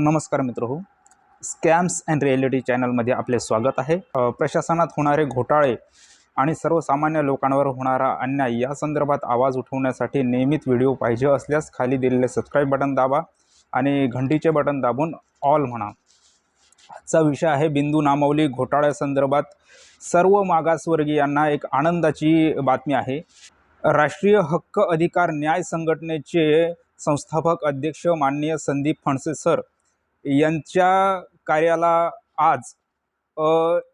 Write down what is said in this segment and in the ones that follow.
नमस्कार मित्र हो. स्कॅम्स अँड रिॲलिटी चॅनलमध्ये आपले स्वागत आहे. प्रशासनात होणारे घोटाळे आणि सर्वसामान्य लोकांवर होणारा अन्याय या संदर्भात आवाज उठवण्यासाठी नियमित व्हिडिओ पाहिजे असल्यास खाली दिलेले सबस्क्राईब बटन दाबा आणि घंटीचे बटन दाबून ऑल म्हणा. आजचा विषय आहे बिंदू नामवली घोटाळ्यासंदर्भात सर्व मागासवर्गीयांना एक आनंदाची बातमी आहे. राष्ट्रीय हक्क अधिकार न्याय संघटनेचे संस्थापक अध्यक्ष माननीय संदीप फणसे सर यांच्या कार्याला आज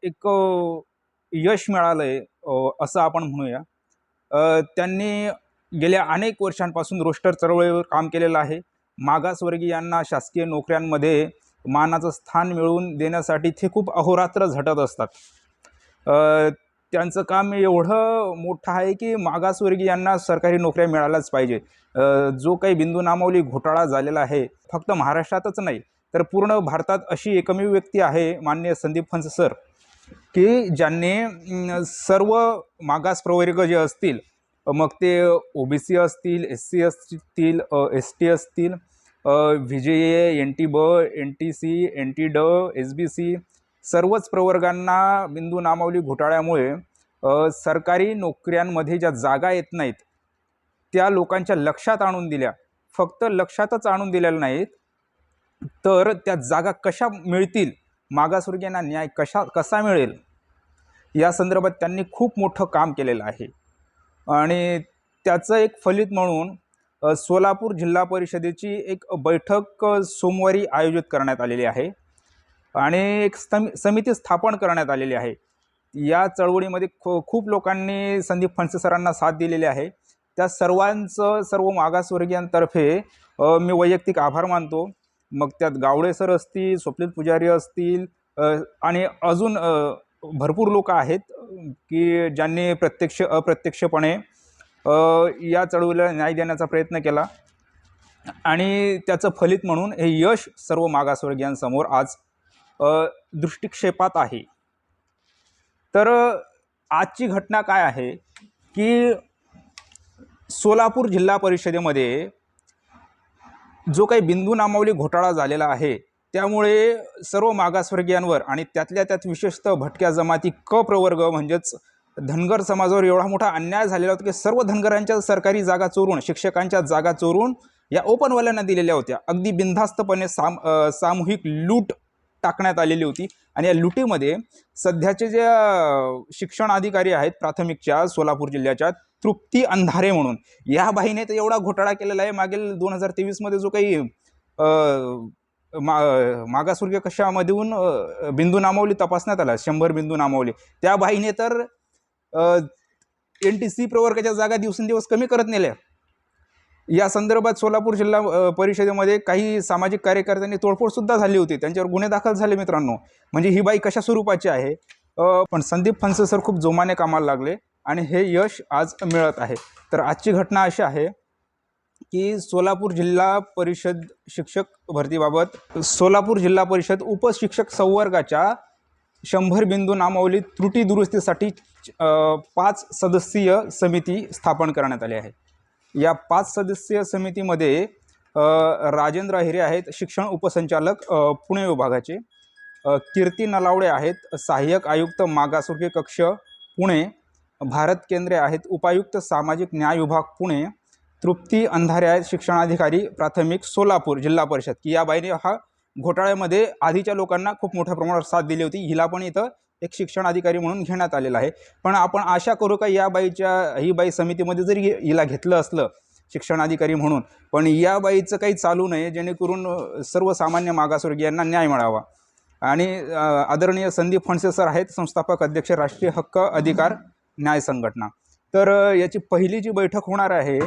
एक यश मिळालं आहे असं आपण म्हणूया. त्यांनी गेल्या अनेक वर्षांपासून रोस्टर चळवळीवर काम केलेलं आहे. मागासवर्गीयांना शासकीय नोकऱ्यांमध्ये मानाचं स्थान मिळवून देण्यासाठी ते खूप अहोरात्र झटत असतात. त्यांचं काम एवढं मोठं आहे की मागासवर्गीयांना सरकारी नोकऱ्या मिळाल्याच पाहिजे. जो काही बिंदू नामावली घोटाळा झालेला आहे फक्त महाराष्ट्रातच नाही तर पूर्ण भारतात अशी एकमेव व्यक्ती आहे मान्य संदीप फंस सर की ज्यांनी सर्व मागास प्रवर्ग जे असतील मग ते ओ बी सी असतील एस सी असतील एस टी असतील V J A N T ब N T C N T ड एस बी सी सर्वच प्रवर्गांना बिंदू नामावली घोटाळ्यामुळे सरकारी नोकऱ्यांमध्ये ज्या जागा येत नाहीत त्या लोकांच्या लक्षात आणून दिल्या. फक्त लक्षातच आणून दिलेल्या नाहीत तर त्या जागा कशा मिळतील? मागासवर्गीयांना न्याय कशा कसा मिळेल? या संदर्भात त्यांनी खूप मोठं काम केलेलं आहे. आणि त्याचं एक फलित म्हणून सोलापूर जिल्हा परिषदेची एक बैठक सोमवारी आयोजित करण्यात आलेली आहे. आणि एक समिती स्थापन करण्यात आलेली आहे. या चळवळीमध्ये खू खूप लोकांनी संदीप फणसे सरांना साथ दिलेली आहे. त्या सर्वांचं सर्व मागासवर्गीयांतर्फे मी वैयक्तिक आभार मानतो. मग त्यात गावडे सर असतील स्वप्नील पुजारी असतील आणि अजून भरपूर लोक आहेत की ज्यांनी प्रत्यक्ष अप्रत्यक्षपणे या चळवळीला न्याय देण्याचा प्रयत्न केला. आणि त्याचं फलित म्हणून हे यश सर्व मागासवर्गीयांसमोर आज दृष्टिक्षेपात आहे. तर आजची घटना काय आहे की सोलापूर जिल्हा परिषदेमध्ये जो काही बिंदू नामावली घोटाळा झालेला आहे त्यामुळे सर्व मागासवर्गीयांवर आणि त्यातल्या त्यात विशेषतः भटक्या जमाती क प्रवर्ग म्हणजेच धनगर समाजावर एवढा मोठा अन्याय झालेला होता की सर्व धनगरांच्या सरकारी जागा चोरून शिक्षकांच्या जागा चोरून या ओपनवाल्यांना दिलेल्या होत्या. अगदी बिनधास्तपणे साम सामूहिक लूट टाकण्यात आलेली होती. आणि या लुटीमध्ये सध्याचे जे शिक्षण अधिकारी आहेत प्राथमिकच्या सोलापूर जिल्ह्याच्या तृप्ती अंधारे म्हणून या बाईने तर एवढा घोटाळा केलेला आहे. मागील दोन हजार तेवीसमध्ये जो काही मा मागासवर्गीय कशामधून बिंदू नामावली तपासण्यात आला शंभर बिंदू नामावली त्या बाईने तर एन टी सी प्रवर्गाच्या जागा दिवसेंदिवस कमी करत नेल्या. या संदर्भात सोलापूर जिल्हा परिषदेमध्ये काही सामाजिक कार्यकर्त्यांनी तोडफोडसुद्धा झाली होती. त्यांच्यावर गुन्हे दाखल झाले मित्रांनो. म्हणजे ही बाई कशा स्वरूपाची आहे? पण संदीप फणसे सर खूप जोमाने कामाला लागले आणि हे यश आज मिळत आहे. तर आजची घटना अशी आहे की सोलापूर जिल्हा परिषद शिक्षक भरतीबाबत सोलापूर जिल्हा परिषद उपशिक्षक संवर्गाच्या शंभर बिंदू नामावली त्रुटी दुरुस्तीसाठी पाच सदस्यीय समिती स्थापन करण्यात आली आहे. या पाच सदस्यीय समितीमध्ये राजेंद्र अहिरे आहेत शिक्षण उपसंचालक पुणे विभागाचे. कीर्ती नलावडे आहेत सहाय्यक आयुक्त मागासवर्गीय कक्ष पुणे. भारत केंद्रे आहेत उपायुक्त सामाजिक न्याय विभाग पुणे. तृप्ती अंधारे आहेत शिक्षणाधिकारी प्राथमिक सोलापूर जिल्हा परिषद. की या बाईने हा घोटाळ्यामध्ये आधीच्या लोकांना खूप मोठ्या प्रमाणावर साथ दिली होती. हिला पण इथं एक शिक्षण अधिकारी म्हणून घेण्यात आलेला आहे. पण आपण आशा करू का या बाईच्या ही बाई समितीमध्ये जरी हिला घेतलं असलं शिक्षण अधिकारी म्हणून पण या बाईचं काही चालू नाही जेणेकरून सर्वसामान्य मागासवर्गीयांना न्याय मिळावा. आणि आदरणीय संदीप फणसे सर आहेत संस्थापक अध्यक्ष राष्ट्रीय हक्क अधिकार न्याय संघटना. तर याची पहिली जी बैठक होणार आहे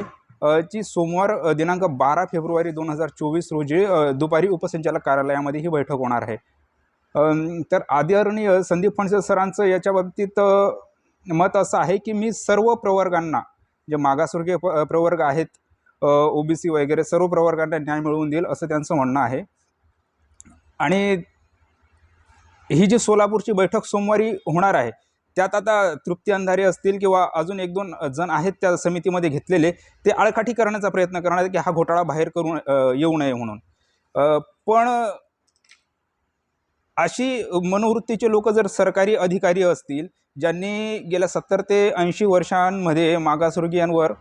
ची सोमवार दिनांक बारा फेब्रुवारी दोन हजार चोवीस रोजी दुपारी उपसंचालक कार्यालयामध्ये ही बैठक होणार आहे. तर आदरणीय संदीप फणसे सरांचं याच्या बाबतीत मत असं आहे की मी सर्व प्रवर्गांना जे मागासवर्गीय प प्रवर्ग आहेत ओ बी सी वगैरे सर्व प्रवर्गांना न्याय मिळवून देईल असं त्यांचं म्हणणं आहे. आणि ही जी सोलापूरची बैठक सोमवारी होणार आहे त्यात आता तृप्ती अंधारे असतील किंवा अजून एक दोन जण आहेत त्या समितीमध्ये घेतलेले ते आळकाठी करण्याचा प्रयत्न करणार की हा घोटाळा बाहेर करून येऊ नये म्हणून. पण अशी मनोवृत्तीचे लोक जर सरकारी अधिकारी असतील ज्यांनी गेल्या सत्तर ते ऐंशी वर्षांमध्ये मागासवर्गीयांवर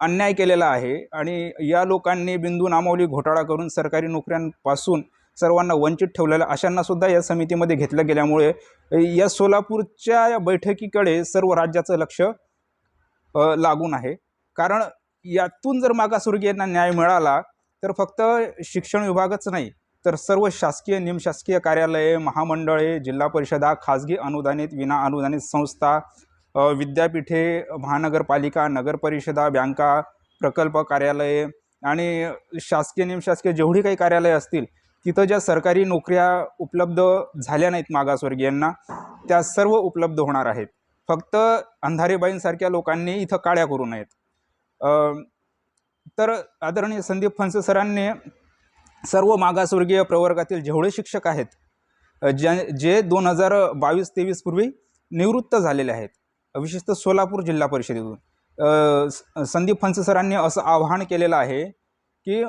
अन्याय केलेला आहे आणि या लोकांनी बिंदू नामावली घोटाळा करून सरकारी नोकऱ्यांपासून सर्वांना वंचित ठेवलेलं अशांना सुद्धा या समितीमध्ये घेतलं गेल्यामुळे या सोलापूरच्या या बैठकीकडे सर्व राज्याचं लक्ष लागून आहे. कारण यातून जर मागासवर्गीयांना न्याय मिळाला तर फक्त शिक्षण विभागच नाही तर सर्व शासकीय निमशासकीय कार्यालये महामंडळे जिल्हा परिषदा खाजगी अनुदानित विना अनुदानित संस्था विद्यापीठे महानगरपालिका नगरपरिषदा बँका प्रकल्प कार्यालये आणि शासकीय निमशासकीय जेवढी काही कार्यालये असतील तिथं ज्या सरकारी नोकऱ्या उपलब्ध झाल्या नाहीत मागासवर्गीयांना त्या सर्व उपलब्ध होणार आहेत. फक्त अंधारेबाईंसारख्या लोकांनी इथं काळ्या करू नयेत. तर आदरणीय संदीप फणसे सरांनी सर्व मागासवर्गीय प्रवर्गातील जेवढे शिक्षक आहेत ज्या जे दोन हजार बावीस तेवीस पूर्वी निवृत्त झालेले आहेत विशेषतः सोलापूर जिल्हा परिषदेतून स- संदीप फणसे सरांनी असं आवाहन केलेलं आहे की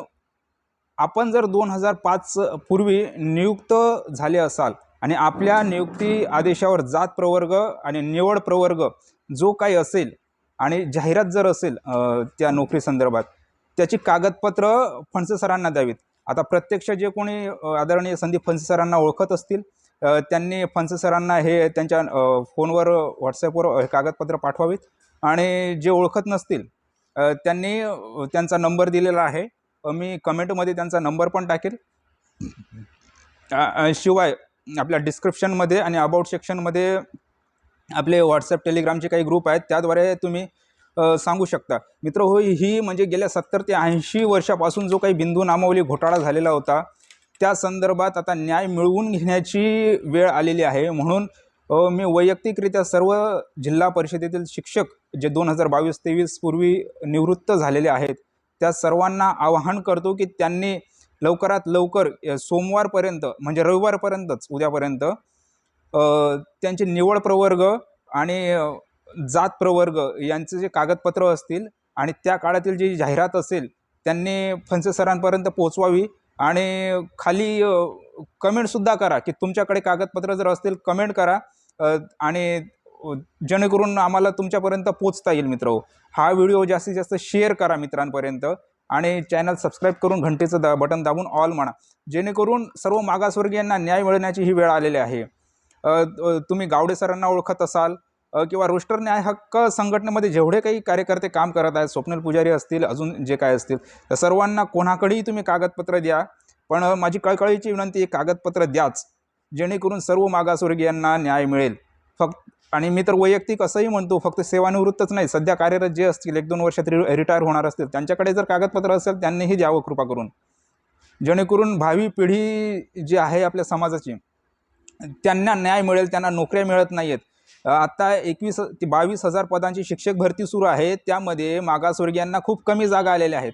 आपण जर दोन हजार पाच पूर्वी नियुक्त झाले असाल आणि आपल्या नियुक्ती आदेशावर जात प्रवर्ग आणि निवड प्रवर्ग जो काही असेल आणि जाहिरात जर असेल त्या नोकरी संदर्भात त्याची कागदपत्र फणसे सरांना द्यावीत. आता प्रत्यक्ष जे कोणी आदरणीय संदीप फणसे सरांना ओळखत असतील त्यांनी फणसे सरांना हे त्यांच्या फोनवर व्हॉट्सॲपवर हे कागदपत्र पाठवावीत. आणि जे ओळखत नसतील त्यांनी त्यांचा नंबर दिलेला आहे. मी कमेंटमध्ये त्यांचा नंबर पण टाकेल. शिवाय आपल्या डिस्क्रिप्शनमध्ये आणि अबाउट सेक्शनमध्ये आपले व्हॉट्सअप टेलिग्रामचे काही ग्रुप आहेत त्याद्वारे तुम्ही सांगू शकता. मित्र हो ही म्हणजे गेल्या सत्तर ते ऐंशी वर्षापासून जो काही बिंदू नामावली घोटाळा झालेला होता त्या संदर्भात आता न्याय मिळवून घेण्याची वेळ आलेली आहे. म्हणून मी वैयक्तिकरित्या सर्व जिल्हा परिषदेतील शिक्षक जे दोन हजार बावीस तेवीस पूर्वी निवृत्त झालेले आहेत त्या सर्वांना आवाहन करतो की त्यांनी लवकरात लवकर सोमवारपर्यंत म्हणजे रविवारपर्यंतच उद्यापर्यंत त्यांचे निवड प्रवर्ग आणि जात प्रवर्ग यांचे जे कागदपत्र असतील आणि त्या काळातील जी जाहिरात असेल त्यांनी फणसे सरांपर्यंत पोचवावी आणि खाली कमेंटसुद्धा करा की तुमच्याकडे कागदपत्र जर असतील कमेंट करा आणि जेणेकरून आम्हाला तुमच्यापर्यंत पोचता येईल मित्र. हा व्हिडिओ जास्तीत जास्त शेअर करा मित्रांपर्यंत आणि चॅनल सबस्क्राईब करून घंटेचं दा बटन दाबून ऑल म्हणा. जेणेकरून सर्व मागासवर्गीयांना न्याय मिळण्याची ही वेळ आलेली आहे. तुम्ही गावडे सरांना ओळखत असाल किंवा रोस्टर न्याय हक्क संघटनेमध्ये जेवढे काही कार्यकर्ते काम करत आहेत स्वप्नील पुजारी असतील अजून जे काय असतील त्या सर्वांना कोणाकडेही तुम्ही कागदपत्र द्या. पण माझी कळकळीची विनंती आहे कागदपत्र द्याच. जेणेकरून सर्व मागासवर्गीयांना न्याय मिळेल. फक्त आणि मी तर वैयक्तिक असंही म्हणतो फक्त सेवानिवृत्तच नाही. सध्या कार्यरत जे असतील एक दोन वर्षात रि रिटायर होणार असतील त्यांच्याकडे जर कागदपत्र असेल त्यांनीही द्यावं कृपा करून. जेणेकरून भावी पिढी जी आहे आपल्या समाजाची त्यांना न्याय मिळेल त्यांना नोकऱ्या मिळत नाही आहेत आता एकवीस ते बावीस हजार पदांची शिक्षक भरती सुरू आहे. त्यामध्ये मागासवर्गीयांना खूप कमी जागा आलेल्या आहेत.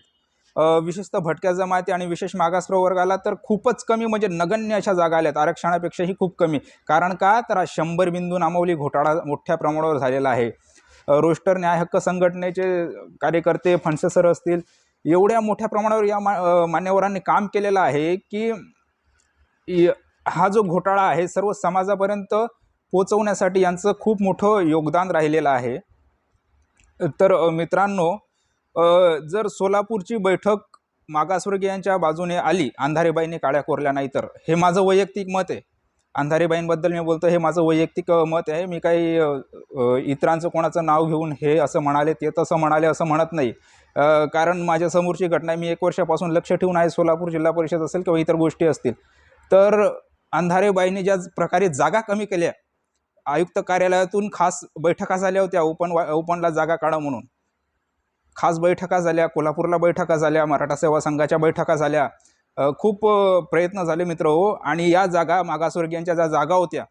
विशेषतः भटक्या जमाती आणि विशेष मागास प्रवर्गाला तर खूपच कमी म्हणजे नगण्य अशा जागा आल्यात. आरक्षणापेक्षाही खूप कमी. कारण का? तर हा शंभर बिंदू नामावली घोटाळा मोठ्या प्रमाणावर झालेला आहे. रोस्टर न्याय हक्क संघटनेचे कार्यकर्ते फणसे सर असतील एवढ्या मोठ्या प्रमाणावर या मा मान्यवरांनी काम केलेलं आहे की हा जो घोटाळा आहे सर्व समाजापर्यंत पोचवण्यासाठी यांचं खूप मोठं योगदान राहिलेलं आहे. तर मित्रांनो जर सोलापूरची बैठक मागासवर्गीयांच्या बाजूने आली अंधारेबाईंनी काळ्या कोरल्या नाही तर हे माझं वैयक्तिक मत आहे. अंधारेबाईंबद्दल मी बोलतो हे माझं वैयक्तिक मत आहे. मी काही इतरांचं कोणाचं नाव घेऊन हे असं म्हणाले ते तसं म्हणाले असं म्हणत नाही. कारण कारण माझ्यासमोरची घटना मी एक वर्षापासून लक्ष ठेवून आहे सोलापूर जिल्हा परिषद असेल किंवा इतर गोष्टी असतील. तर अंधारेबाईंनी ज्या प्रकारे जागा कमी केल्या आयुक्त कार्यालयातून खास बैठका झाल्या होत्या ओपन वा ओपनला जागा काढा म्हणून. खास बैठका झाल्या कोल्हापूरला बैठका झाल्या मराठा सेवा संघाच्या बैठका झाल्या. खूप प्रयत्न झाले मित्र हो. आणि या जागा मागासवर्गीयांच्या ज्या जागा होत्या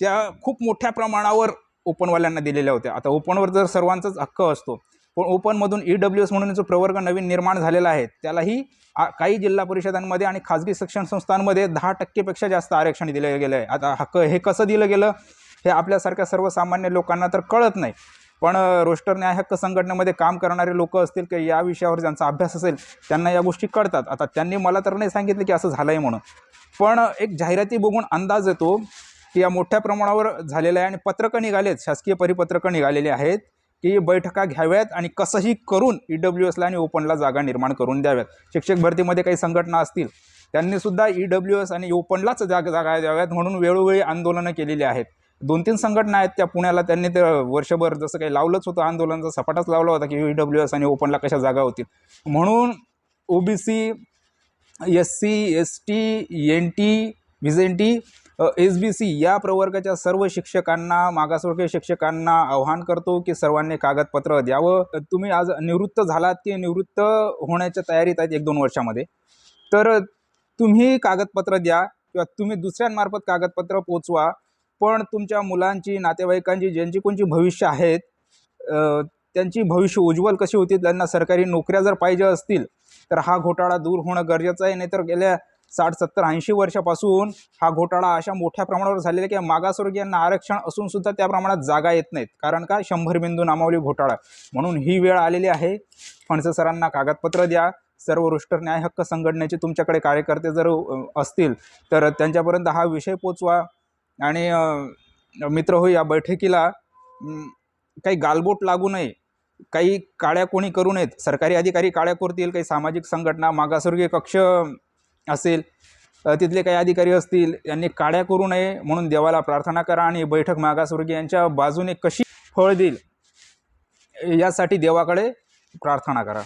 त्या खूप मोठ्या प्रमाणावर ओपनवाल्यांना दिलेल्या होत्या. आता ओपनवर जर सर्वांचाच हक्क असतो पण ओपनमधून ई डब्ल्यू एस म्हणून जो प्रवर्ग नवीन निर्माण झालेला आहे त्यालाही आ- काही जिल्हा परिषदांमध्ये आणि खाजगी शिक्षण संस्थांमध्ये दहा टक्केपेक्षा जास्त आरक्षण दिलं गेलं आहे आता हक्क हे कसं दिलं गेलं? हे आपल्यासारख्या सर्वसामान्य लोकांना तर कळत नाही. पण रोस्टर न्याय हक्क संघटनेमध्ये काम करणारे लोक असतील की या विषयावर ज्यांचा अभ्यास असेल त्यांना या गोष्टी कळतात. आता त्यांनी मला तर नाही सांगितलं की असं झालं आहे म्हणून. पण एक जाहिराती बघून अंदाज येतो की या मोठ्या प्रमाणावर झालेलं आहे आणि पत्रकं निघालेत शासकीय परिपत्रकं निघालेली आहेत की बैठका घ्याव्यात आणि कसंही करून ई डब्ल्यू एसला आणि ओपनला जागा निर्माण करून द्याव्यात. शिक्षक भरतीमध्ये काही संघटना असतील त्यांनीसुद्धा ई डब्ल्यू एस आणि ओपनलाच जागा जागा द्याव्यात म्हणून वेळोवेळी आंदोलनं केलेली आहेत. दोन तीन संघटना आहेत त्या पुण्याला त्यांनी ते वर्षभर जसं काही लावलंच होतं आंदोलनाचा सपाटाच लावला होता की ई डब्ल्यू एस आणि ओपनला कशा जागा होतील. म्हणून OBC S C S T N T VJN T S B C या प्रवर्गाच्या सर्व शिक्षकांना मागासवर्गीय शिक्षकांना आव्हान करतो की सर्वांनी कागदपत्र द्यावं. तुम्ही आज निवृत्त झालात की निवृत्त होण्याच्या तयारीत आहेत एक दोन वर्षामध्ये. तर तुम्ही कागदपत्र द्या किंवा तुम्ही दुसऱ्यांमार्फत कागदपत्र पोचवा. पण तुमच्या मुलांची नातेवाईकांची ज्यांची कोणची भविष्य आहेत त्यांची भविष्य उज्ज्वल कशी होती त्यांना सरकारी नोकऱ्या जर पाहिजे असतील तर हा घोटाळा दूर होणं गरजेचं आहे. नाहीतर गेल्या साठ सत्तर ऐंशी वर्षापासून हा घोटाळा अशा मोठ्या प्रमाणावर झालेला आहे की मागासवर्गीयांना आरक्षण असून सुद्धा त्या प्रमाणात जागा येत नाहीत. कारण का? शंभर बिंदू नामावली घोटाळा. म्हणून ही वेळ आलेली आहे. फणसे सरांना कागदपत्र द्या. सर्व रोस्टर न्याय हक्क संघटनेचे तुमच्याकडे कार्यकर्ते जर असतील तर त्यांच्यापर्यंत हा विषय पोचवा. आणि मित्र हो या बैठकीला काही गालबोट लागू नये. काही काळ्या कोणी करू नयेत. सरकारी अधिकारी काळ्या करतील काही सामाजिक संघटना मागासवर्गीय कक्ष असेल तिथले काही अधिकारी असतील यांनी काड्या करू नये म्हणून देवाला प्रार्थना करा आणि बैठक मागासवर्गीय यांच्या बाजूने कशी फळ देईल यासाठी देवाकडे प्रार्थना करा.